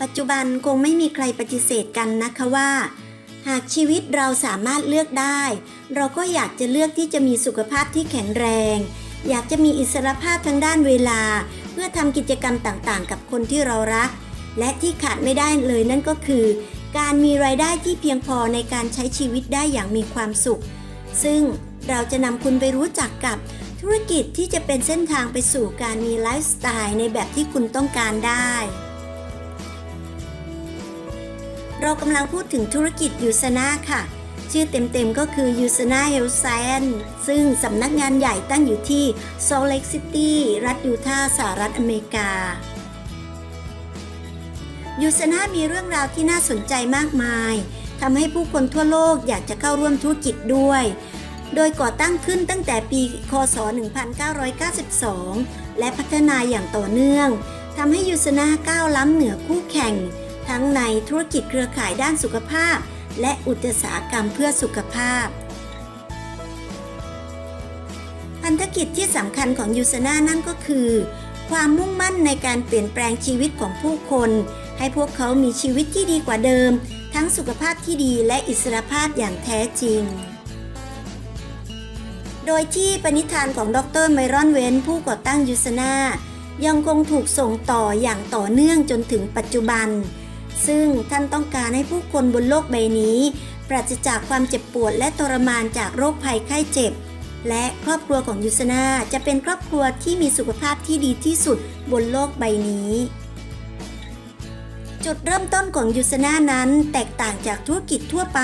ปัจจุบันคงไม่มีใครปฏิเสธกันนะคะว่า หากชีวิตเราสามารถเลือกได้ เราก็อยากจะเลือกที่จะมีสุขภาพที่แข็งแรง อยากจะมีอิสรภาพทางด้านเวลา เพื่อทำกิจกรรมต่างๆ กับคนที่เรารัก และที่ขาดไม่ได้เลยนั่นก็คือ การมีรายได้ที่เพียงพอในการใช้ชีวิตได้อย่างมีความสุข ซึ่งเราจะนำคุณไปรู้จักกับธุรกิจที่จะเป็นเส้นทางไปสู่การมีไลฟ์สไตล์ในแบบที่คุณต้องการได้ เรากำลังพูดถึงธุรกิจยูซนาค่ะ ชื่อเต็มๆก็คือ u s a n a Health Science ซึ่งสำนักงานใหญ่ตั้งอยู่ที่ Salt Lake City รัฐยูทาห์สหรัฐอเมริกายูซนามีเรื่องราวที่น่าสนใจมากมายทำให้ผู้คนทั่วโลกอยากจะเข้าร่วมธุรกิจด้วย โดยก่อตั้งขึ้นตั้งแต่ปี คศ 1992 และพัฒนาอย่างต่อเนื่องทำให้ยูซนาก้าวล้ำเหนือคู่แข่ง ทั้งในธุรกิจเครือข่ายด้านสุขภาพ และอุตสาหกรรมเพื่อสุขภาพ พันธกิจที่สำคัญของยูซนานั่นก็คือ ความมุ่งมั่นในการเปลี่ยนแปลงชีวิตของผู้คน ให้พวกเขามีชีวิตที่ดีกว่าเดิม ทั้งสุขภาพที่ดีและอิสรภาพอย่างแท้จริงโดยที่ปณิธานของดรไมรอนเวนผู้ก่อตั้งยูซนายังคงถูกส่งต่ออย่างต่อเนื่องจนถึงปัจจุบัน ซึ่งท่านต้องการให้ผู้คนบนโลกใบนี้ ปราศจากความเจ็บปวดและทรมานจากโรคภัยไข้เจ็บ และครอบครัวของยูซนาจะเป็นครอบครัวที่มีสุขภาพที่ดีที่สุดบนโลกใบนี้ จุดเริ่มต้นของยูซนานั้นแตกต่างจากธุรกิจทั่วไป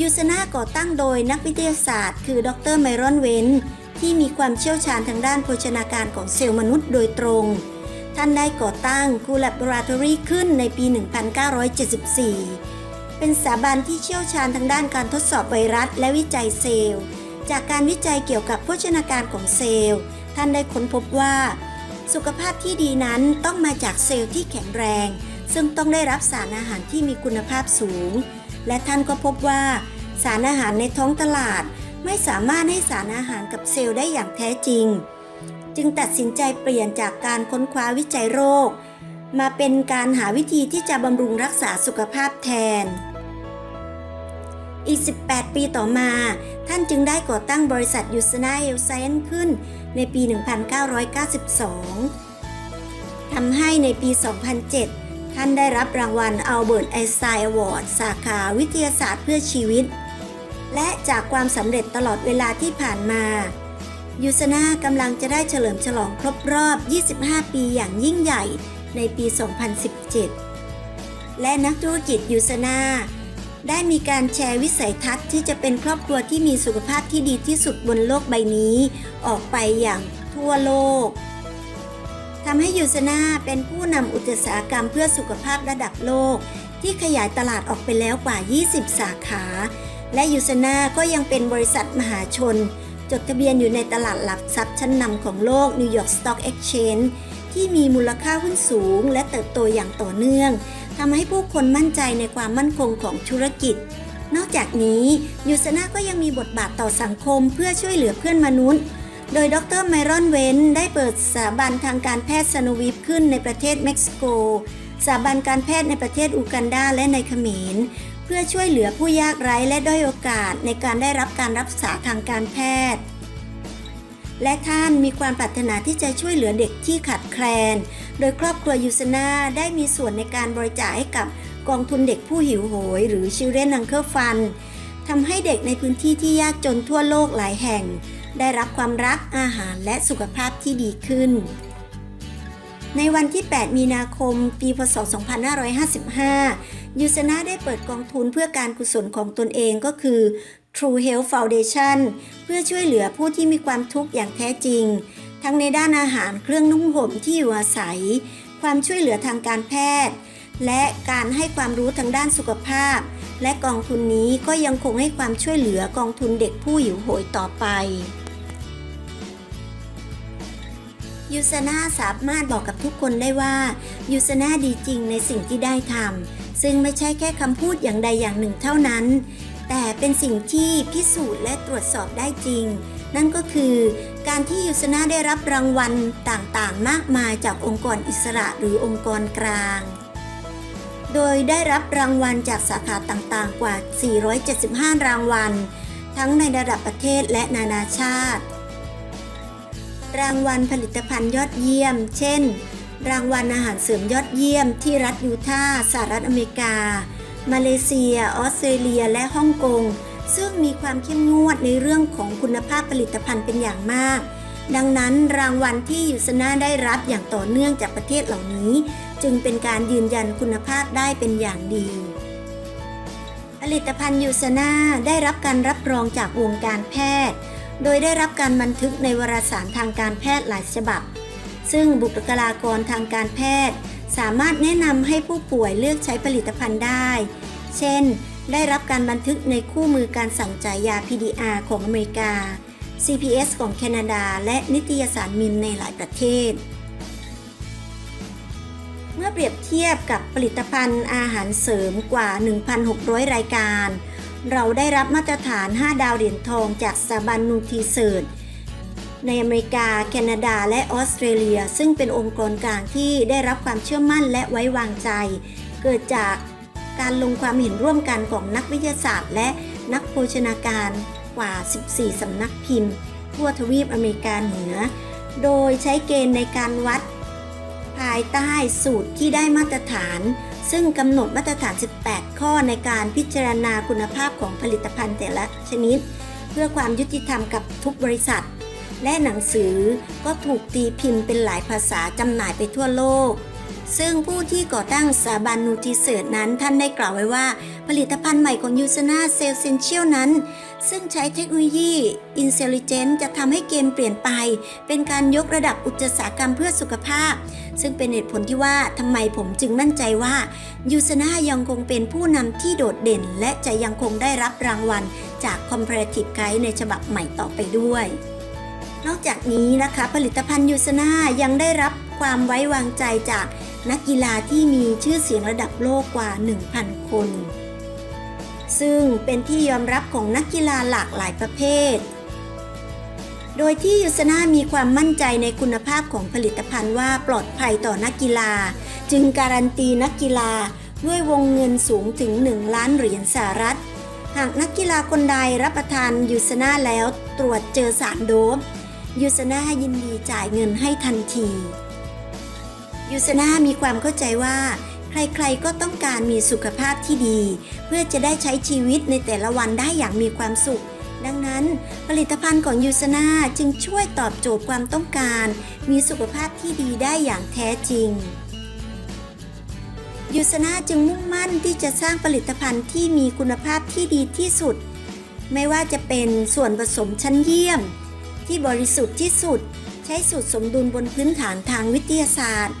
ยูซนาก่อตั้งโดยนักวิทยาศาสตร์ คือดรไมรอนเวนที่มีความเชี่ยวชาญทางด้านโภชนาการของเซลล์มนุษย์โดยตรง ท่านได้ก่อตั้งคูล a บอราทอรี่ขึ้นในปี 1974 เป็นสถาบันที่เชี่ยวชาญทางด้านการทดสอบไวรัส และวิจัยเซลล์ จากการวิจัยเกี่ยวกับโภชนาการของเซลล์ ท่านได้ค้นพบว่า สุขภาพที่ดีนั้นต้องมาจากเซลล์ที่แข็งแรง ซึ่งต้องได้รับสารอาหารที่มีคุณภาพสูง และท่านก็พบว่า สารอาหารในท้องตลาด ไม่สามารถให้สารอาหารกับเซลล์ได้อย่างแท้จริง จึงตัดสินใจเปลี่ยนจากการค้นคว้าวิจัยโรค มาเป็นการหาวิธีที่จะบำรุงรักษาสุขภาพแทน อีก 18 ปีต่อมา ท่านจึงได้ก่อตั้งบริษัทยูสนาเอลไซน์ขึ้นในปี 1992 ทำให้ในปี 2007 ท่านได้รับรางวัลอัลเบิร์ตไอน์สไตน์อวอร์ดสาขาวิทยาศาสตร์เพื่อชีวิต และจากความสำเร็จตลอดเวลาที่ผ่านมา ยูสนากำลังจะได้เฉลิมฉลองครบรอบ 25 ปีอย่างยิ่งใหญ่ในปี 2017 และนักธุรกิจยูสนาได้มีการแชร์วิสัยทัศน์ที่จะเป็นครอบครัวที่มีสุขภาพที่ดีที่สุดบนโลกใบนี้ ออกไปอย่างทั่วโลกทำให้ยูสนาเป็นผู้นำอุตสาหกรรมเพื่อสุขภาพระดับโลก ที่ขยายตลาดออกไปแล้วกว่า 20 สาขา และยูสนาก็ยังเป็นบริษัทมหาชน จดทะเบียนอยู่ในตลาดหลักทรัพย์ชั้นนำของโลก New York Stock Exchange ที่มีมูลค่าหุ้นสูง และเติบโตอย่างต่อเนื่องทำให้ผู้คนมั่นใจในความมั่นคงของธุรกิจ นอกจากนี้ยูสนาก็ยังมีบทบาทต่อสังคมเพื่อช่วยเหลือเพื่อนมนุษย์ โดยดรไมรอนเวนได้เปิดสถาบันทางการแพทย์ซโนวิฟขึ้นในประเทศเม็กซิโกสถาบันการแพทย์ในประเทศอูกันดาและในเขมร เพื่อช่วยเหลือผู้ยากไร้และด้อยโอกาสในการได้รับการรักษาทางการแพทย์ และท่านมีความปรารถนาที่จะช่วยเหลือเด็กที่ขาดแคลน โดยครอบครัวยูสนาได้มีส่วนในการบริจาคให้กับกองทุนเด็กผู้หิวโหย หรือ Children Hunger Fund ทำให้เด็กในพื้นที่ที่ยากจนทั่วโลกหลายแห่ง ได้รับความรักอาหารและสุขภาพที่ดีขึ้น ในวันที่ 8 มีนาคม ปีพศ 2555 ยูสนาได้เปิดกองทุนเพื่อการกุศลของตนเองก็คือ True Health Foundation เพื่อช่วยเหลือผู้ที่มีความทุกข์อย่างแท้จริง ทั้งในด้านอาหารเครื่องนุ่งห่มที่อยู่อาศัย ความช่วยเหลือทางการแพทย์ และการให้ความรู้ทางด้านสุขภาพ และกองทุนนี้ก็ยังคงให้ความช่วยเหลือกองทุนเด็กผู้หิวโหยต่อไป ยูซนาสามารถบอกกับทุกคนได้ว่ายูซนาดีจริงในสิ่งที่ได้ทำซึ่งไม่ใช่แค่คำพูดอย่างใดอย่างหนึ่งเท่านั้น แต่เป็นสิ่งที่พิสูจน์และตรวจสอบได้จริง นั่นก็คือการที่ยูซนาได้รับรางวัลต่างๆ มากมายจากองค์กรอิสระหรือองค์กรกลาง โดยได้รับรางวัลจากสาขาต่างๆ กว่า 475 รางวัล ทั้งในระดับประเทศและนานาชาติ รางวัลผลิตภัณฑ์ยอดเยี่ยม เช่น รางวัลอาหารเสริมยอดเยี่ยม ที่รัฐยูทาห์สหรัฐอเมริกา มาเลเซีย ออสเตรเลีย และฮ่องกง ซึ่งมีความเข้มงวดในเรื่องของคุณภาพผลิตภัณฑ์เป็นอย่างมาก ดังนั้นรางวัลที่ยูสนาได้รับอย่างต่อเนื่องจากประเทศเหล่านี้ จึงเป็นการยืนยันคุณภาพได้เป็นอย่างดีผลิตภัณฑ์ยูสนาได้รับการรับรองจากวงการแพทย์ โดยได้รับการบันทึกในวารสารทางการแพทย์หลายฉบับ ซึ่งบุคลากรทางการแพทย์ สามารถแนะนำให้ผู้ป่วยเลือกใช้ผลิตภัณฑ์ได้ เช่น ได้รับการบันทึกในคู่มือการสั่งจ่ายยา PDR ของอเมริกา CPS ของแคนาดา และนิตยสารมิมในหลายประเทศ เมื่อเปรียบเทียบกับผลิตภัณฑ์อาหารเสริมกว่า 1,600 รายการ เราได้รับมาตรฐาน 5 ดาวเหรียญทองจากสถาบันนูทีเซิร์ชในอเมริกา แคนาดา และออสเตรเลีย ซึ่งเป็นองค์กรกลางที่ได้รับความเชื่อมั่นและไว้วางใจ เกิดจากการลงความเห็นร่วมกันของนักวิทยาศาสตร์ และนักโภชนาการกว่า 14 สำนักพิมพ์ ทั่วทวีปอเมริกาเหนือ โดยใช้เกณฑ์ในการวัด ภายใต้สูตรที่ได้มาตรฐาน ซึ่งกำหนดมาตรฐาน 18 ข้อในการพิจารณาคุณภาพของผลิตภัณฑ์แต่ละชนิด เพื่อความยุติธรรมกับทุกบริษัท และหนังสือก็ถูกตีพิมพ์เป็นหลายภาษาจำหน่ายไปทั่วโลก ซึ่งผู้ที่ก่อตั้งสถาบันนูทริเซิร์ชนั้นท่านได้กล่าวไว้ว่า ผลิตภัณฑ์ใหม่ของยูซนาเซลเซนเชียลนั้น ซึ่งใช้เทคโนโลยี Intelligent จะทำให้เกมเปลี่ยนไป เป็นการยกระดับอุตสาหกรรมเพื่อสุขภาพ ซึ่งเป็นเหตุผลที่ว่าทำไมผมจึงมั่นใจว่ายูซนายังคงเป็นผู้นำที่โดดเด่น และจะยังคงได้รับรางวัลจาก Comparative Guide ในฉบับใหม่ต่อไปด้วย นอกจากนี้นะคะผลิตภัณฑ์ยูซนายังได้รับความไว้วางใจจากนักกีฬาที่มีชื่อเสียงระดับโลกกว่า 1,000 คน ซึ่งเป็นที่ยอมรับของนักกีฬาหลากหลายประเภท โดยที่ยูซนามีความมั่นใจในคุณภาพของผลิตภัณฑ์ว่าปลอดภัยต่อนักกีฬา จึงการันตีนักกีฬาด้วยวงเงินสูงถึง 1 ล้านเหรียญสหรัฐ หากนักกีฬาคนใดรับประทานยูซนาแล้วตรวจเจอสารโดบยูซนายินดีจ่ายเงินให้ทันทียูซนามีความเข้าใจว่า ใครๆก็ต้องการมีสุขภาพที่ดี เพื่อจะได้ใช้ชีวิตในแต่ละวันได้อย่างมีความสุข ดังนั้น ผลิตภัณฑ์ของยูซนาจึงช่วยตอบโจทย์ความต้องการ มีสุขภาพที่ดีได้อย่างแท้จริงยูซนาจึงมุ่งมั่นที่จะสร้างผลิตภัณฑ์ที่มีคุณภาพที่ดีที่สุด ไม่ว่าจะเป็นส่วนผสมชั้นเยี่ยม ที่บริสุทธิ์ที่สุด ใช้สูตรสมดุลบนพื้นฐานทางวิทยาศาสตร์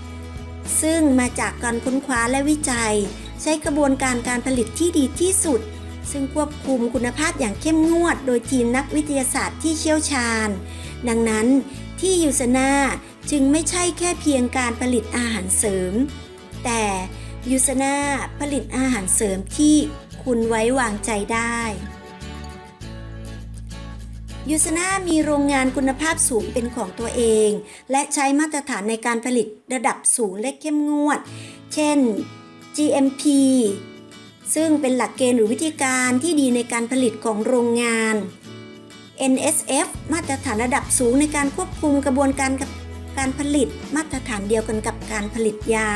ซึ่งมาจากการค้นคว้าและวิจัย ใช้กระบวนการการผลิตที่ดีที่สุด ซึ่งควบคุมคุณภาพอย่างเข้มงวด โดยทีมนักวิทยาศาสตร์ที่เชี่ยวชาญ ดังนั้นที่ยูซนาจึงไม่ใช่แค่เพียงการผลิตอาหารเสริม แต่ยูซนาผลิตอาหารเสริมที่คุณไว้วางใจได้ ยูซนามีโรงงานคุณภาพสูงเป็นของตัวเอง และใช้มาตรฐานในการผลิตระดับสูงและเข้มงวด เช่น GMP ซึ่งเป็นหลักเกณฑ์หรือวิธีการที่ดีในการผลิตของโรงงาน NSF มาตรฐานระดับสูงในการควบคุมกระบวนการกับการผลิตมาตรฐานเดียวกันกับการผลิตยา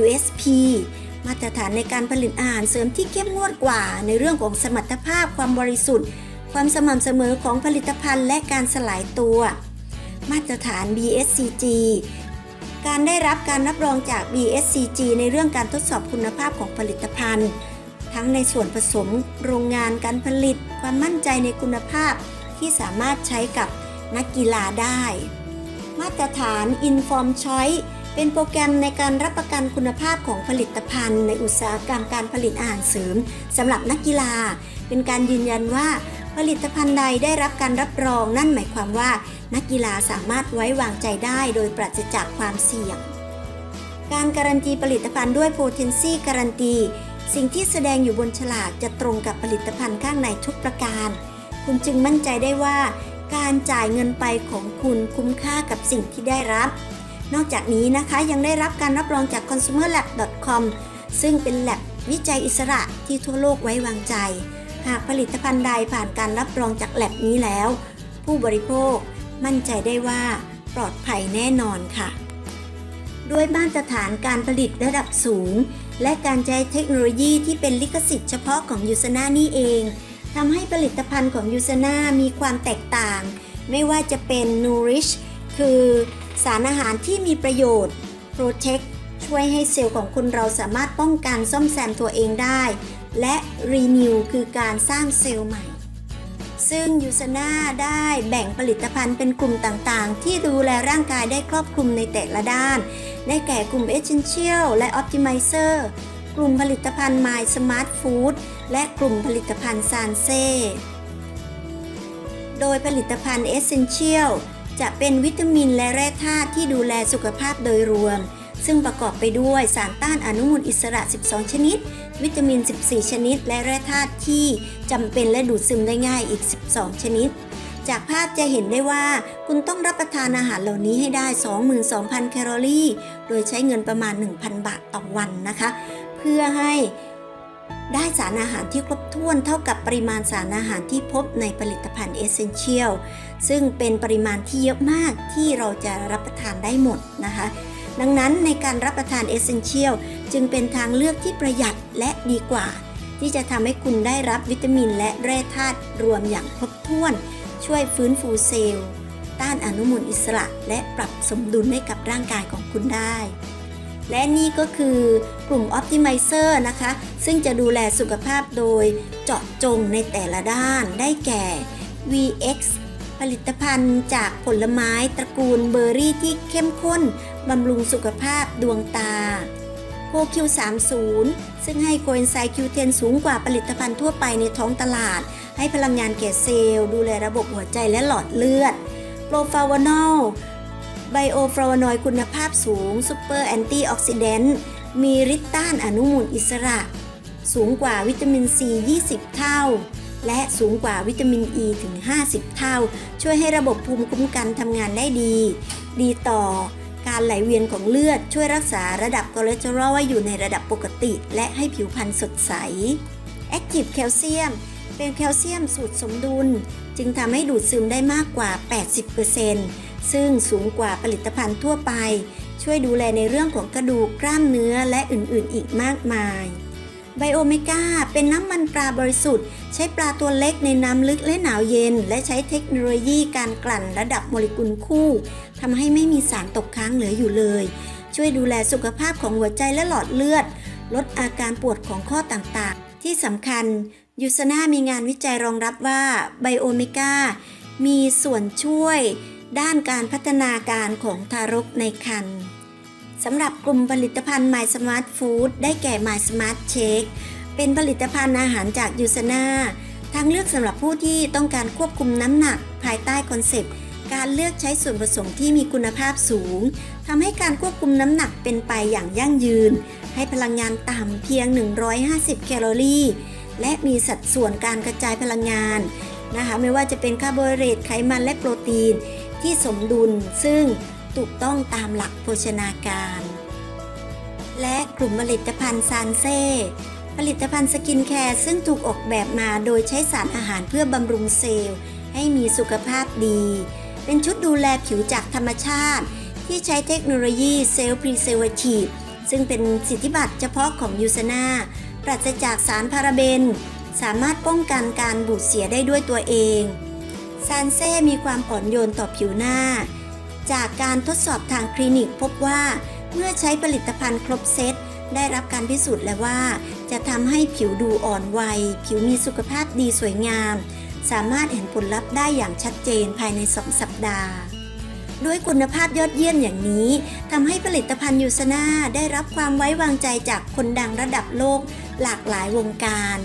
USP มาตรฐานในการผลิตอาหารเสริมที่เข้มงวดกว่าในเรื่องของสมรรถภาพความบริสุทธิ์ ความสม่ำเสมอของผลิตภัณฑ์และการสลายตัว มาตรฐาน BSCG การได้รับการรับรองจาก BSCG ในเรื่องการทดสอบคุณภาพของผลิตภัณฑ์ ทั้งในส่วนผสม โรงงานการผลิต ความมั่นใจในคุณภาพที่สามารถใช้กับนักกีฬาได้ มาตรฐาน Inform Choice เป็นโปรแกรมในการรับประกันคุณภาพของผลิตภัณฑ์ ในอุตสาหกรรมการผลิตอาหารเสริมสำหรับนักกีฬา เป็นการยืนยันว่า ผลิตภัณฑ์ใดได้รับการรับรองนั่นหมายความว่า นักกีฬาสามารถไว้วางใจได้โดยปราศจากความเสี่ยง การการันตีผลิตภัณฑ์ด้วย Potency การันตีสิ่งที่แสดงอยู่บนฉลากจะตรงกับผลิตภัณฑ์ข้างในทุกประการ คุณจึงมั่นใจได้ว่า การจ่ายเงินไปของคุณคุ้มค่ากับสิ่งที่ได้รับ นอกจากนี้นะคะยังได้รับการรับรองจาก consumerlab.com ซึ่งเป็นแลบวิจัยอิสระที่ทั่วโลกไว้วางใจ หากผลิตภัณฑ์ใดผ่านการรับรองจากแลบนี้แล้ว ผู้บริโภคมั่นใจได้ว่าปลอดภัยแน่นอนค่ะ ด้วยมาตรฐานการผลิตระดับสูง และการใช้เทคโนโลยีที่เป็นลิขสิทธิ์เฉพาะของยูซนานี่เองทำให้ผลิตภัณฑ์ของยูซนามีความแตกต่าง ไม่ว่าจะเป็น Nourish คือสารอาหารที่มีประโยชน์ Protect ช่วยให้เซลล์ของคุณเราสามารถป้องกันซ่อมแซมตัวเองได้ และ Renew คือการสร้างเซลล์ใหม่ ซึ่งยูซนาได้แบ่งผลิตภัณฑ์เป็นกลุ่มต่างๆ ที่ดูแลร่างกายได้ครอบคลุมในแต่ละด้าน ได้แก่กลุ่ม Essential และ Optimizer กลุ่มผลิตภัณฑ์ My Smart Food และกลุ่มผลิตภัณฑ์ซานเซ่โดยผลิตภัณฑ์ Essential จะเป็นวิตามินและแร่ธาตุที่ดูแลสุขภาพโดยรวม ซึ่งประกอบไปด้วยสารต้านอนุมูลอิสระ 12 ชนิด วิตามิน 14 ชนิด และแร่ธาตุที่จำเป็นและดูดซึมได้ง่ายอีก 12 ชนิด จากภาพจะเห็นได้ว่า คุณต้องรับประทานอาหารเหล่านี้ให้ได้ 22,000 แคลอรี่ โดยใช้เงินประมาณ 1,000 บาทต่อวันนะคะ เพื่อให้ได้สารอาหารที่ครบถ้วนเท่ากับปริมาณสารอาหารที่พบในผลิตภัณฑ์เอเซนเชียลซึ่งเป็นปริมาณที่เยอะมากที่เราจะรับประทานได้หมดนะคะ ดังนั้นในการรับประทานเอเซนเชียลจึงเป็นทางเลือกที่ประหยัดและดีกว่า ที่จะทำให้คุณได้รับวิตามินและแร่ธาตุรวมอย่างครบถ้วน ช่วยฟื้นฟูเซลล์ ต้านอนุมูลอิสระ และปรับสมดุลให้กับร่างกายของคุณได้ และนี่ก็คือกลุ่ม Optimizer นะคะ ซึ่งจะดูแลสุขภาพโดยเจาะจงในแต่ละด้านได้แก่ VX ผลิตภัณฑ์จากผลไม้ตระกูลเบอร์รี่ที่เข้มข้นบำรุงสุขภาพดวงตาโคคิว30ซึ่งให้โคเอนไซม์ Q10 สูงกว่าผลิตภัณฑ์ทั่วไปในท้องตลาด ให้พลังงานแก่เซลล์ ดูแลระบบหัวใจและหลอดเลือด โปรฟาวานอลไบโอฟลาวานอยด์คุณภาพสูงซูเปอร์แอนตี้ออกซิแดนต์มีฤทธิ์ต้านอนุมูลอิสระ สูงกว่าวิตามินซี 20 เท่า และสูงกว่าวิตามินอ e ีถึง 50 เท่า ช่วยให้ระบบภูมิคุ้มกันทำงานได้ดี ดีต่อ การไหลเวียนของเลือดช่วยรักษาระดับคอเลสเตอรอลไว้อยู่ในระดับปกติ และให้ผิวพรรณสดใส Active Calcium เป็นแคลเซียมสูตรสมดุล จึงทำให้ดูดซึมได้มากกว่า 80%ซึ่งสูงกว่าผลิตภัณฑ์ทั่วไป ช่วยดูแลในเรื่องของกระดูกกล้ามเนื้อและอื่นๆ อีกมากมาย ไบโอเมกาเป็นน้ำมันปลาบริสุทธิ์ ใช้ปลาตัวเล็กในน้ำลึกและหนาวเย็น และใช้เทคโนโลยีการกลั่นระดับโมเลกุลคู่ทำให้ไม่มีสารตกค้างเหลืออยู่เลย ช่วยดูแลสุขภาพของหัวใจและหลอดเลือด ลดอาการปวดของข้อต่างๆ ที่สำคัญยูซนามีงานวิจัยรองรับว่าไบโอเมกามีส่วนช่วยด้านการพัฒนาการของทารกในครรภ์ สำหรับกลุ่มผลิตภัณฑ์ My Smart Food ได้แก่ My Smart Shake เป็นผลิตภัณฑ์อาหารจากยูซนาทางเลือกสำหรับผู้ที่ต้องการควบคุมน้ำหนัก ภายใต้คอนเซปต์การเลือกใช้ส่วนผสมที่มีคุณภาพสูงทำให้การควบคุมน้ำหนักเป็นไปอย่างยั่งยืน ให้พลังงานต่ำเพียง 150 แคลอรี่ และมีสัดส่วนการกระจายพลังงานนะคะไม่ว่าจะเป็นคาร์โบไฮเดรตไขมันและโปรตีนที่สมดุล ซึ่ง ถูกต้องตามหลักโภชนาการ และกลุ่มผลิตภัณฑ์ซานเซ่ผลิตภัณฑ์สกินแคร์ซึ่งถูกออกแบบมาโดยใช้สารอาหารเพื่อบำรุงเซลล์ ให้มีสุขภาพดี เป็นชุดดูแลผิวจากธรรมชาติ ที่ใช้เทคโนโลยีเซลล์พรีเซอร์วทีฟซึ่งเป็นสิทธิบัตรเฉพาะของยูซนาปราศจากสารพาราเบน สามารถป้องกันการบูดเสียได้ด้วยตัวเองซานเซ่มีความอ่อนโยนต่อผิวหน้า จากการทดสอบทางคลินิกพบว่าเมื่อใช้ผลิตภัณฑ์ครบเซตได้รับการพิสูจน์แล้วว่า จะทำให้ผิวดูอ่อนวัย ผิวมีสุขภาพดีสวยงาม สามารถเห็นผลลัพธ์ได้อย่างชัดเจนภายใน 2 สัปดาห์ ด้วยคุณภาพยอดเยี่ยมอย่างนี้ทำให้ผลิตภัณฑ์ยูซนาได้รับความไว้วางใจจากคนดังระดับโลกหลากหลายวงการ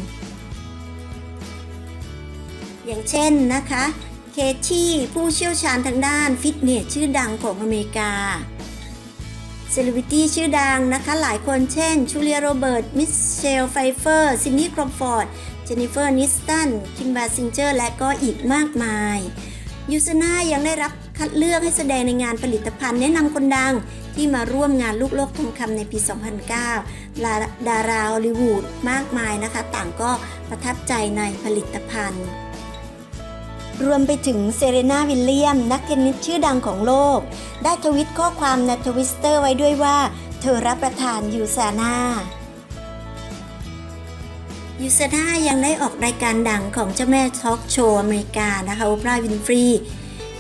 อย่างเช่นนะคะ เคที่ผู้เชี่ยวชาญทางด้านฟิตเนสชื่อดังของอเมริกาเซเลบริตี้ชื่อดังนะคะหลายคนเช่น ชูเลียโรเบิร์ต มิเชล ไฟเฟอร์ ซินนี่ครอมฟอร์ด เจนนิเฟอร์ นิสตัน คิมบาซิงเจอร์ และก็อีกมากมาย ยูซนายังได้รับคัดเลือกให้แสดงในงานผลิตภัณฑ์แนะนำคนดังที่มาร่วมงานลูกโลกทองคำในปี 2009ลาดาราฮอลลีวูดมากมายนะคะ ต่างก็ประทับใจในผลิตภัณฑ์ รวมไปถึงเซเรนาวิลเลียม นักเทนนิสชื่อดังของโลก ได้ทวิตข้อความในทวิสเตอร์ไว้ด้วยว่า เธอรับประทานยูซาน่ายูซาน่ายังได้ออกรายการดังของเจ้าแม่ทอล์กโชว์อเมริกานะคะโอปราห์วินฟรี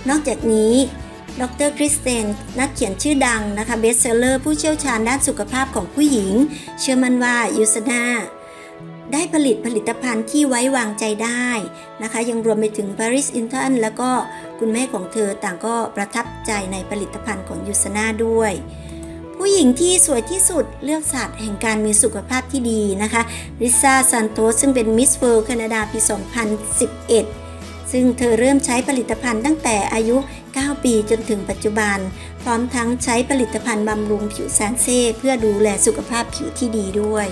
นอกจากนี้ดรคริสเตนนักเขียนชื่อดังนะคะเบสเซเลอร์ผู้เชี่ยวชาญด้านสุขภาพของผู้หญิง เชื่อมั่นว่ายูซาน่า ได้ผลิตผลิตภัณฑ์ที่ไว้วางใจได้นะคะ ยังรวมไปถึงปาริสอินทันแล้วก็คุณแม่ของเธอต่างก็ประทับใจในผลิตภัณฑ์ของยูซาน่าด้วย ผู้หญิงที่สวยที่สุดเลือกศาสตร์แห่งการมีสุขภาพที่ดีนะคะลิซ่าซันโตสซึ่งเป็นมิสเวิลด์แคนาดาปี 2011ซึ่งเธอเริ่มใช้ผลิตภัณฑ์ตั้งแต่อายุ 9 ปีจนถึงปัจจุบัน พร้อมทั้งใช้ผลิตภัณฑ์บำรุงผิวแซนเซ่เพื่อดูแลสุขภาพผิวที่ดีด้วย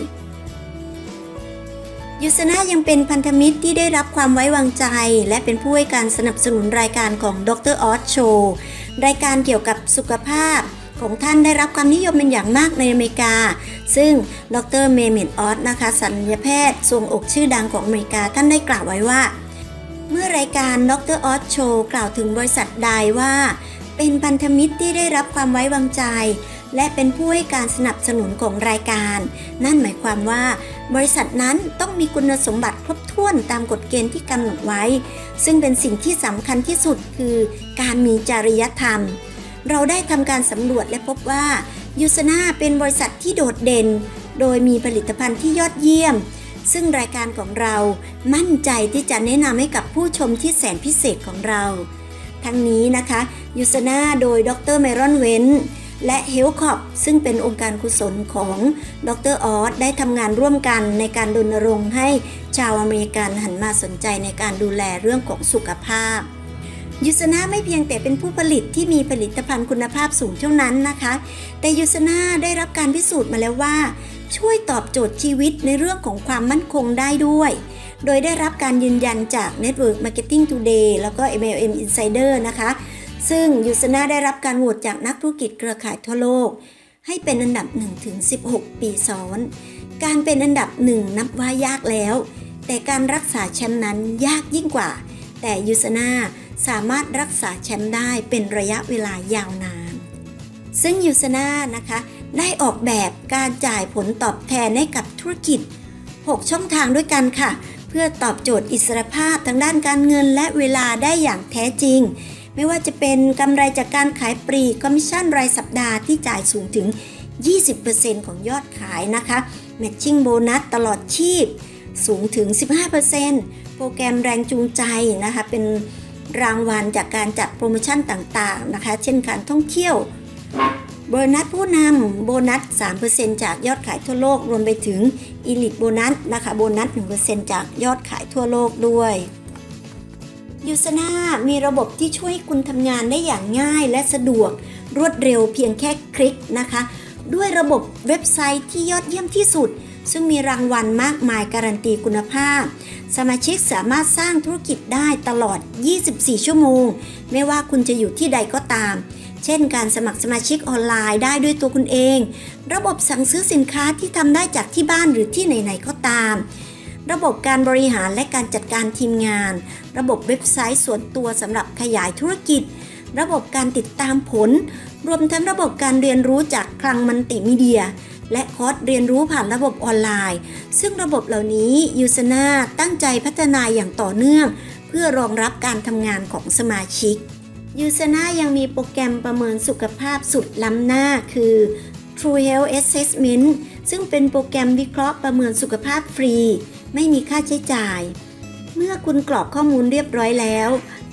ยูสนายังเป็นพันธมิตรที่ได้รับความไว้วางใจ และเป็นผู้ให้การสนับสนุนรายการของดรออสโชว์รายการเกี่ยวกับสุขภาพของท่านได้รับความนิยมเป็นอย่างมากในอเมริกา ซึ่งดรเมเมนออสนะคะสัญญแพทย์ทรวงอกชื่อดังของอเมริกาท่านได้กล่าวไว้ว่า เมื่อรายการดรออสโชว์กล่าวถึงบริษัทใดว่า เป็นพันธมิตรที่ได้รับความไว้วางใจ และเป็นผู้ให้การสนับสนุนของรายการ นั่นหมายความว่า บริษัทนั้นต้องมีคุณสมบัติครบถ้วนตามกฎเกณฑ์ที่กำหนดไว้ ซึ่งเป็นสิ่งที่สำคัญที่สุดคือการมีจริยธรรม เราได้ทำการสำรวจและพบว่ายูสนาเป็นบริษัทที่โดดเด่น โดยมีผลิตภัณฑ์ที่ยอดเยี่ยม ซึ่งรายการของเรามั่นใจที่จะแนะนำให้กับผู้ชมที่แสนพิเศษของเรา ทั้งนี้นะคะยูสนาโดยดรเมรอนเวน และเฮลคอปซึ่งเป็นองค์การกุศลของดรออสได้ทำงานร่วมกันในการรณรงค์ให้ชาวอเมริกันหันมาสนใจในการดูแลเรื่องของสุขภาพยูสนาไม่เพียงแต่เป็นผู้ผลิตที่มีผลิตภัณฑ์คุณภาพสูงเท่านั้นนะคะ แต่ยูสนาได้รับการพิสูจน์มาแล้วว่า ช่วยตอบโจทย์ชีวิตในเรื่องของความมั่นคงได้ด้วย โดยได้รับการยืนยันจาก Network Marketing Today แล้วก็ MLM Insider นะคะ ซึ่งยูสนาได้รับการโหวตจากนักธุรกิจเครือข่ายทั่วโลก ให้เป็นอันดับ1ถึง16 ปีซ้อน การเป็นอันดับหนึ่งนับว่ายากแล้ว แต่การรักษาแชมป์นั้นยากยิ่งกว่า แต่ยูสนาสามารถรักษาแชมป์ได้เป็นระยะเวลายาวนาน ซึ่งยูสนานะคะได้ออกแบบการจ่ายผลตอบแทนให้กับธุรกิจ 6 ช่องทางด้วยกันค่ะ เพื่อตอบโจทย์อิสรภาพทางด้านการเงินและเวลาได้อย่างแท้จริง ไม่ว่าจะเป็นกำไรจากการขายปลีกคอมมิชชั่นรายสัปดาห์ที่จ่ายสูงถึง 20%ของยอดขายนะคะแมทชิ่งโบนัสตลอดชีพสูงถึง 15%โปรแกรมแรงจูงใจนะคะเป็นรางวัลจากการจัดโปรโมชั่นต่างๆนะคะ เช่นการท่องเที่ยวโบนัสผู้นำโบนัส 3%จากยอดขายทั่วโลก รวมไปถึงอีลิตโบนัสนะคะโบนัส 1%จากยอดขายทั่วโลกด้วย ยูสนามีระบบที่ช่วยให้คุณทำงานได้อย่างง่ายและสะดวก รวดเร็วเพียงแค่คลิกนะคะ ด้วยระบบเว็บไซต์ที่ยอดเยี่ยมที่สุด ซึ่งมีรางวัลมากมายการันตีคุณภาพ สมาชิกสามารถสร้างธุรกิจได้ตลอด 24 ชั่วโมง ไม่ว่าคุณจะอยู่ที่ใดก็ตาม เช่นการสมัครสมาชิกออนไลน์ได้ด้วยตัวคุณเอง ระบบสั่งซื้อสินค้าที่ทำได้จากที่บ้านหรือที่ไหนๆก็ตาม ระบบการบริหารและการจัดการทีมงาน ระบบเว็บไซต์ส่วนตัวสำหรับขยายธุรกิจ ระบบการติดตามผล รวมทั้งระบบการเรียนรู้จากคลังมัลติมีเดีย และคอร์สเรียนรู้ผ่านระบบออนไลน์ ซึ่งระบบเหล่านี้ยูสนาตั้งใจพัฒนาอย่างต่อเนื่อง เพื่อรองรับการทำงานของสมาชิกยูสนายังมีโปรแกรมประเมินสุขภาพสุดล้ำหน้าคือ True Health Assessment ซึ่งเป็นโปรแกรมวิเคราะห์ประเมินสุขภาพฟรี ไม่มีค่าใช้จ่าย เมื่อคุณกรอกข้อมูลเรียบร้อยแล้ว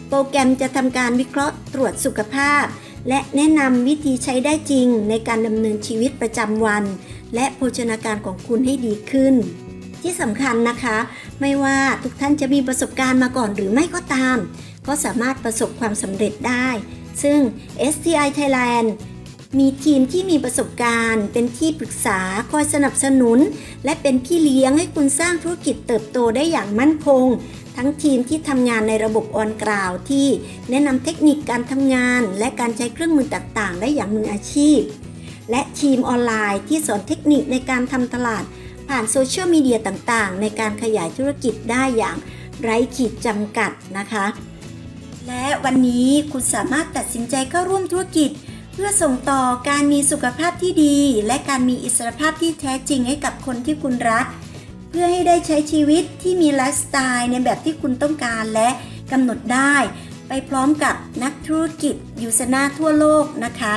โปรแกรมจะทำการวิเคราะห์ตรวจสุขภาพ และแนะนำวิธีใช้ได้จริงในการดำเนินชีวิตประจำวัน และโภชนาการของคุณให้ดีขึ้น ที่สำคัญนะคะ ไม่ว่าทุกท่านจะมีประสบการณ์มาก่อนหรือไม่ก็ตาม ก็สามารถประสบความสำเร็จได้ ซึ่ง STI Thailand มีทีมที่มีประสบการณ์ เป็นที่ปรึกษาคอยสนับสนุน และเป็นพี่เลี้ยงให้คุณสร้างธุรกิจเติบโตได้อย่างมั่นคง ทั้งทีมที่ทำงานในระบบออนกราวที่แนะนำเทคนิคการทำงาน และการใช้เครื่องมือต่างๆ ได้อย่างมืออาชีพ และทีมออนไลน์ที่สอนเทคนิคในการทำตลาด ผ่านโซเชียลมีเดียต่างๆ ในการขยายธุรกิจได้อย่างไร้ขีดจำกัดนะคะ และวันนี้คุณสามารถตัดสินใจเข้าร่วมธุรกิจ พื่อส่งต่อการมีสุขภาพที่ดี และการมีอิสรภาพที่แท้จริงให้กับคนที่คุณรัก เพื่อให้ได้ใช้ชีวิตที่มีไลฟ์สไตล์ในแบบที่คุณต้องการและกำหนดได้ ไปพร้อมกับนักธุรกิจยูสนาทั่วโลกนะคะ